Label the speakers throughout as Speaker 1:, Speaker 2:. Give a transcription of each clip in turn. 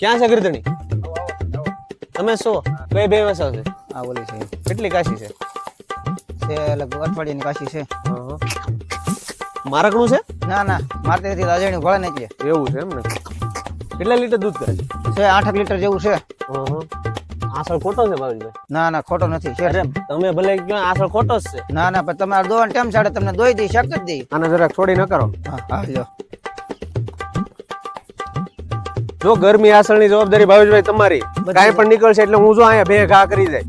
Speaker 1: ક્યાં છે ગીરધણી તમે શું? કઈ બે વસાવ છે?
Speaker 2: આ ઓલી છે.
Speaker 1: કેટલી કાશી છે?
Speaker 2: છે લગભગ અઠવાડિયાની કાશી છે.
Speaker 1: મારકણું છે?
Speaker 2: ના ના. મારે ત્યાંથી રાજાણી ભળે નથી
Speaker 1: એવું છે એમ ને કેટલા લીટર દૂધ કરે? છે
Speaker 2: આઠ આઠ લીટર જેવું છે.
Speaker 1: આસળ ખોટો છે ભાવજીભાઈ
Speaker 2: ના ના ખોટો નથી છે.
Speaker 1: તમે ભલે ક્યાં આસળ ખોટો જ છે.
Speaker 2: ના ના પણ તમારે દોવાનું ટાઈમ સાડે તમને દોઈ દઈ શક જ દઈ.
Speaker 1: આને જરાક છોડી ન કરો.
Speaker 2: હા હા લ્યો.
Speaker 1: જો ગરમી આસળની જવાબદારી ભાવેશભાઈ તમારી. કાંઈ પણ નીકળશે એટલે હું જો અહીંયા બે ઘા કરી જાય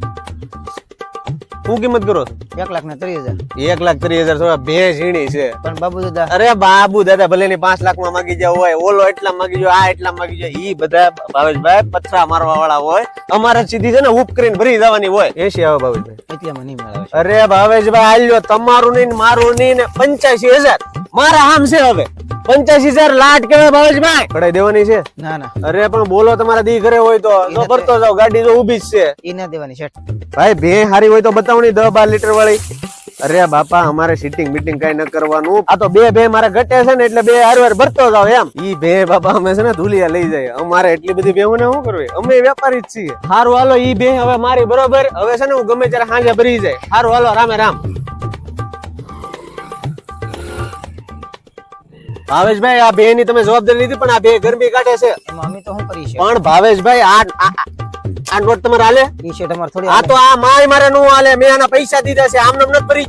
Speaker 1: શું કિંમત કરો
Speaker 2: એક લાખ ને ત્રીસ હજાર.
Speaker 1: એક લાખ ત્રીસ હજાર થોડા બે ઝીણી છે.
Speaker 2: પણ બાબુ દાદા
Speaker 1: અરે બાબુ દાદા ભલે ની પાંચ લાખમાં માગી જાય હોય ઓલો એટલા માગી જાય આ એટલા માગી જાય ઈ બધા ભાવેશભાઈ પથરા મારવા વાળા હોય. અમારે સીધી છે ને ઉપ કરીને ભરી જવાની હોય. એસી આવે ભાવેશભાઈ?
Speaker 2: એટલામાં નહીં મળે
Speaker 1: અરે ભાવેશભાઈ આલ્યો તમારું નહીં ને મારું નહીં ને પંચ્યાસી હજાર. મારા આમ છે હવે. પંચ્યાસી હજાર લાટ કે ભાવેશભાઈ કઢાઈ દેવાની છે?
Speaker 2: ના ના.
Speaker 1: અરે પણ બોલો તમારા દી ઘરે હોય તો. તો ભરતો જાવ ગાડી તો ઊભી જ છે.
Speaker 2: ઈ ના દેવાની છે
Speaker 1: ભાઈ બે હારી હોય તો બતાવો ની દસ બાર લીટર વાળી. અરે બાપા અમારે સીટિંગ મીટિંગ કઈ ન કરવાનું. આ તો બે બે મારા ઘટે છે ને એટલે બે હારવાર ભરતો જાવ એમ. ઈ બે બાપા અમે છે ને ધૂલિયા લઈ જાય. અમારે એટલી બધી બેહોને શું કરવી? અમે વેપારી જ છીએ. હારું હાલો ઈ બે હવે મારી બરોબર. હવે છે ને હું ગમે ત્યારે સાંજે ભરી જાય. હારું હાલો રામે રામ. ભાવેશભાઈ આ બે ની તમે જવાબદારી લીધી પણ આ બે ગરમી કાઢે છે.
Speaker 2: મમ્મી તો શું કરી છે
Speaker 1: પણ ભાવેશભાઈ આ આ- આ નોટ તમારે હાલે?
Speaker 2: ઈ શેઠ અમારે થોડી
Speaker 1: આ તો આ માય મારે નું હાલે. મેં આના પૈસા દીધા છે. આમ નમ નથી ભરી